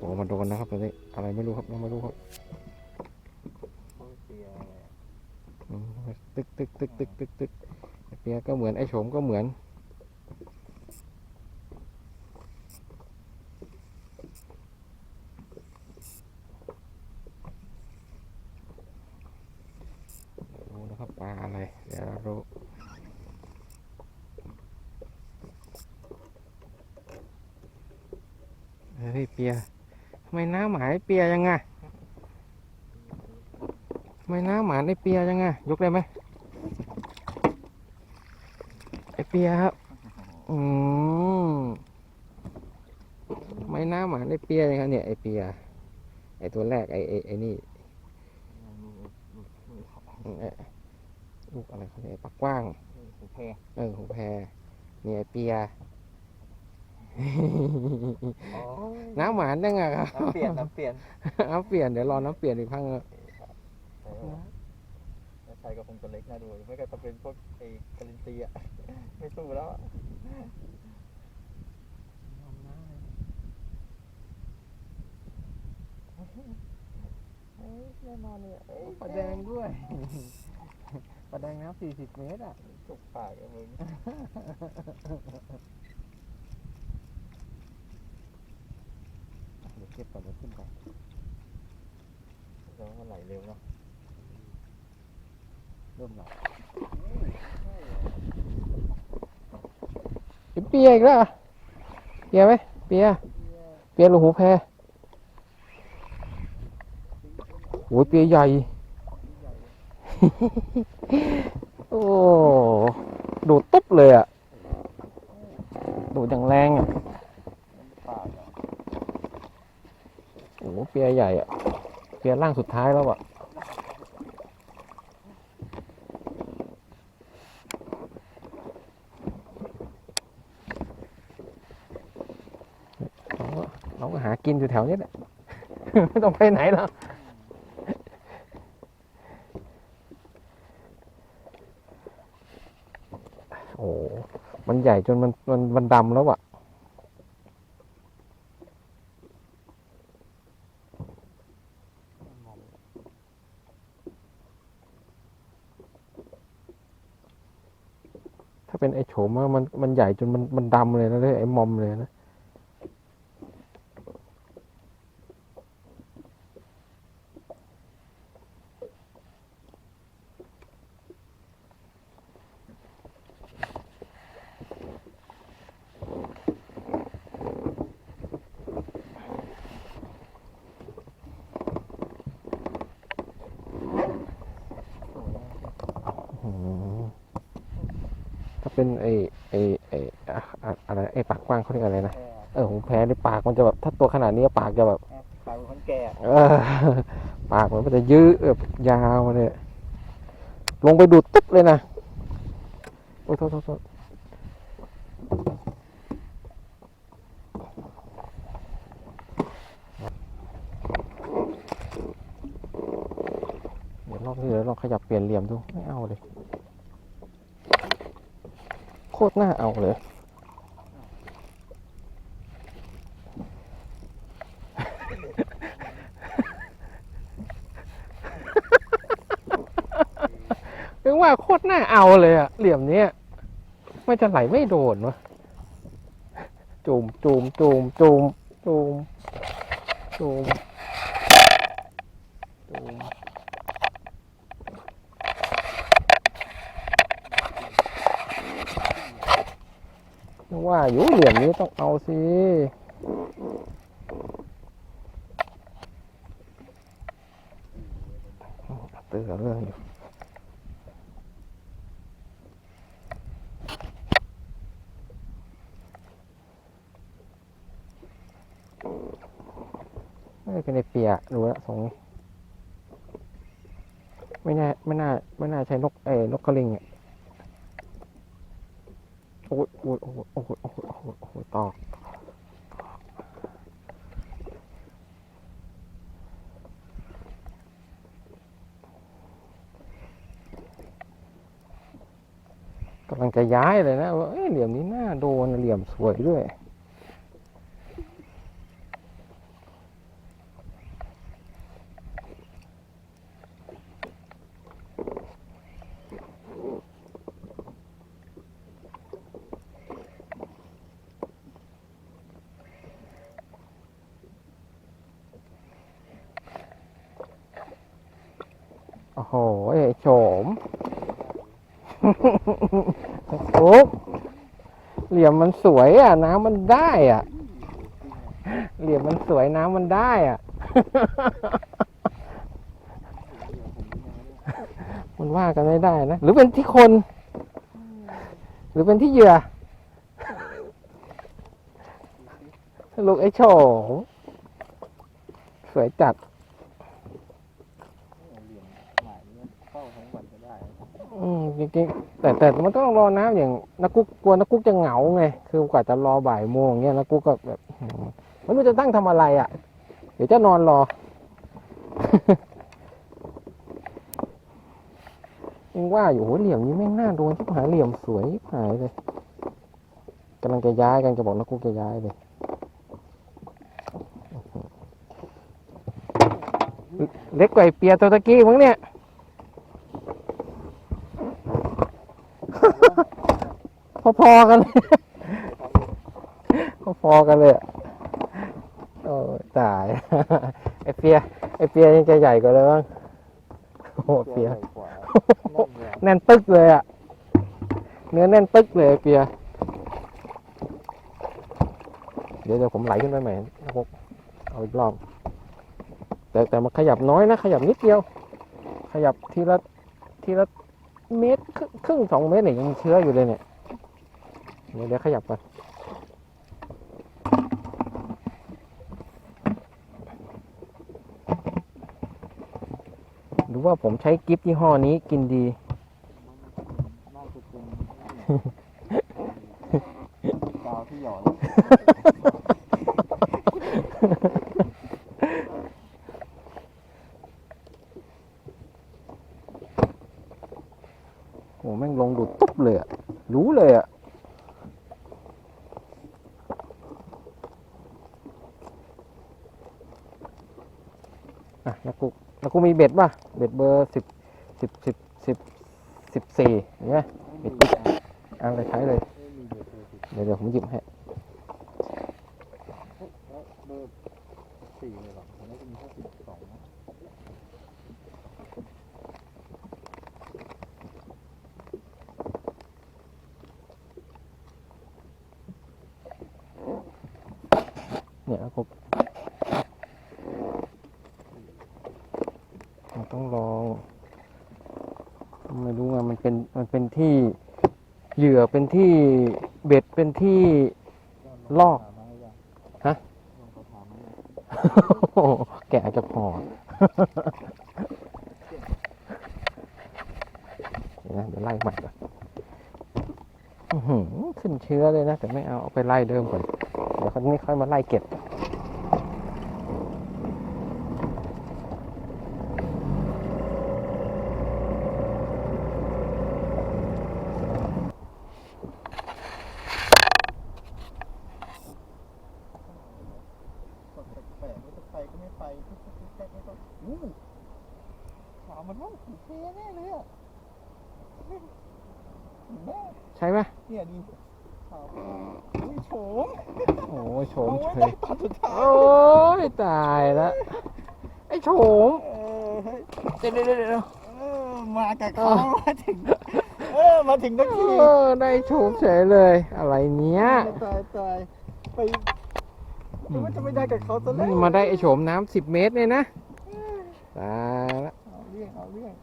โอ้มาโดนนะครับตอนนี้อะไรไม่รู้ครับยังไม่รู้ครับตึกตึกตึกตึกตึกตึกเปียก็เหมือนไอ้โฉมก็เหมือนรู้นะครับปลาอะไรเดี๋ยวเรารู้เฮ้ยเปีย ไมน้ำหมายเปียยังไงทำไมน้ำหมาในเปียยังไงยกได้ไหมไอเปียครับอืมทำไมน้ำหมาในเปียยังไงเนี่ยไอเปียไอตัวแรกไอไอไอนี่อืมไอ้ลูกอะไรเขาเนี่ยไอ้ปากกว้างโอเคเออหูแพรนี่ไอเปีย น้ำหวานยังไงครับน้ำเปลี่ยนน้ำเปลี่ยนน้ำเปลี่ยนเดี๋ยวรอน้ำเปลี่ยนอีกครั้งนะใช่ก็คงตัวเล็กน่าดูไม่ก็จะเป็นพวกไอ้กาลินซีอะไม่สู้แล้วอะแน่นอนเลยปลาแดงด้วยปลาแดงน้ำสี่สิบเมตรอะจุกปากอะมึง เดี๋ยวเก็บก่อนเดี๋ยวขึ้นก่อนแล้วมันไหลเร็วเนาะเริ่มหลับเปียอีกแล้วเหรอเปียไหมเปียเปียหรือหูแพรโอ้ยเปียใหญ่ โอ้ดูดตุ๊บเลยอะ ดูดอย่างแรงอะ ปากอะ โอ้โห เปียใหญ่อะเปียร่างสุดท้ายแล้วอะเราก็เราก็หากินอยู่แถวนี้แหละ ไม่ต้องไปไหนแล้วโอ้ มันใหญ่จนมันมันมันดำแล้วอะ เป็นไอ้โฉมว่ามันมันใหญ่จนมันมันดำเลยนะเลยไอ้มอมเลยนะ ถ้าเป็นไอ้ไอ้ไอ้อะอะอะไรไอ้ปากกว้างเขาเรียกอะไรนะแค่เออของแพ้ในปากมันจะแบบถ้าตัวขนาดนี้ปากจะแบบปากเป็นคนแก่อะเออปากมันก็จะยืดแบบยาวมาเลยลงไปดูดตุ๊บเลยนะโอ้ยโทษโทษโทษเดี๋ยวลองเดี๋ยวลองขยับเปลี่ยนเหลี่ยมดูไม่เอาเลยโค ตรน่าเอาเลย ถึงว่าโคตรน่าเอาเลยอะเหลี่ยมเนี้ยมันจะไหลไม่โดนวะจูมจูมจูมจูมจูมจูมจูม ว่าอยู่เหลี่ยมนี้ต้องเอาสิเตือนเรื่องอยู่ไม่ได้เป็นไอเปียรู้แล้วทรงนี้ไม่น่าไม่น่าไม่น่าใช้นกเอ้นกกระลิงอะ โอ้ยโอ้ยโอ้ยโอ้ยโอ้ยโอ้ยโอ้ยตอกกำลังจะย้ายเลยนะว่าเอ้ยเหลี่ยมนี้น่าโดนเหลี่ยมสวยด้วย โหไอ้โฉมปุ๊บเหลี่ยมมันสวยอะ น้ำมันได้อะ เหลี่ยมมันสวยน้ำมันได้อะ มันว่ากันไม่ได้นะ หรือเป็นที่คน หรือเป็นที่เหยื่อลูกไอ้โฉมสวยจัด เหลี่ยมหมายเนี่ยเข้าทั้งวันก็ได้ อืมจริงๆแต่แต่มันต้องรอน้ำอย่างนักกุ๊กกลัวนักกุ๊กจะเหงาไงคือกว่าจะรอบ่ายโมงเงี้ยนักกุ๊กก็แบบอืมไม่รู้จะตั้งทำอะไรอะ เดี๋ยวจะนอนรอ ยังว่าอยู่โหเหลี่ยมนี้แม่งน่าโดนที่หายเหลี่ยมสวยหายเลยกำลังจะย้ายกันจะบอกนักกุ๊กจะย้ายเลยเล็กกว่าเปียตัวตะกี้มั้งเนี่ย พอๆกันเลย พอๆกันเลยโอ้ตาย ไอเปีย ไอเปียยังจะใหญ่กว่าเลยมั้งโอ้เปีย แน่นตึกเลยอะเนื้อแน่นตึกเลยเปีย เดี๋ยวเดี๋ยวผมไหลขึ้นไปใหม่นะพวกเอาอีกรอบ แต่แต่มันขยับน้อยนะ ขยับนิดเดียว ขยับทีละทีละเมตรครึ่งสองเมตรเนี่ยยังเชื้ออยู่เลยเนี่ย เดี๋ยวขยับก่อนหรือว่าผมใช้กิฟต์ยี่ห้อนี้กินดี ดาวที่หยอด โอ้แม่งลงดูดตุ๊บเลยอะรู้เลยอะ อะนักกุนักกุมีเบ็ดป่ะ เบ็ดเบอร์สิบสิบสิบสิบสิบสี่เห็นไหมไม่มีอะเอาไปใช้เลยเดเดี๋ยวเดี๋ยวผมหยิบให้ แล้วเบอร์สี่เลยเหรอผมน่าจะมีแค่สิบสองนะ เนี่ยนักกุมันต้องลอง ไม่รู้ว่ามัน เป็นที่เหยื่อเป็นที่เบ็ดเป็นที่ลอกฮะแกะจะพอเดี๋ยวนะเดี๋ยวไล่ใหม่ก่อนขึ้นเชื้อเลยนะ แต่ไม่เอาเอาไปไล่เดิมก่อน เดี๋ยวคราวนี้ค่อยมาไล่เก็บ กดแปลกๆไม่ต้องไปก็ไม่ไปทุกๆๆๆไม่ต้องอู้ถา มมันว่าผีเทแน่เลยอะเห็นไหมใช่ไหมเนี่ยดีถามว่าอุ้ยโฉมโอ้ยโฉมเอาเฉไว้ยตอนสุดท้ายโอ้ยตายแล้วไอ้โฉมเออเฮ้ยเดี๋ยวเดี๋ยวเดี๋ยวเดี๋ยวเออมากับเขาอ๋อมาถึงเออมาถึงทักทีเออได้โฉมเฉยเลย อะไรเนี้ยตายตายไปนึกว่าจะไม่ได้กับเขาซะแล้วนี่มาได้ไอ้โฉมน้ำสิบเมตรเนี่ยนะตายละเอาเรื่องเอาเรื่อง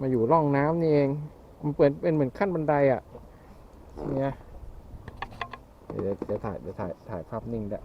มาอยู่ร่องน้ำนี่เอง มันเปิดเป็นเหมือนขั้นบันไดอะเนี่ยเดี๋ยวเดี๋ยวถ่ายเดี๋ยวถ่ายถ่ายภาพนิ่งได้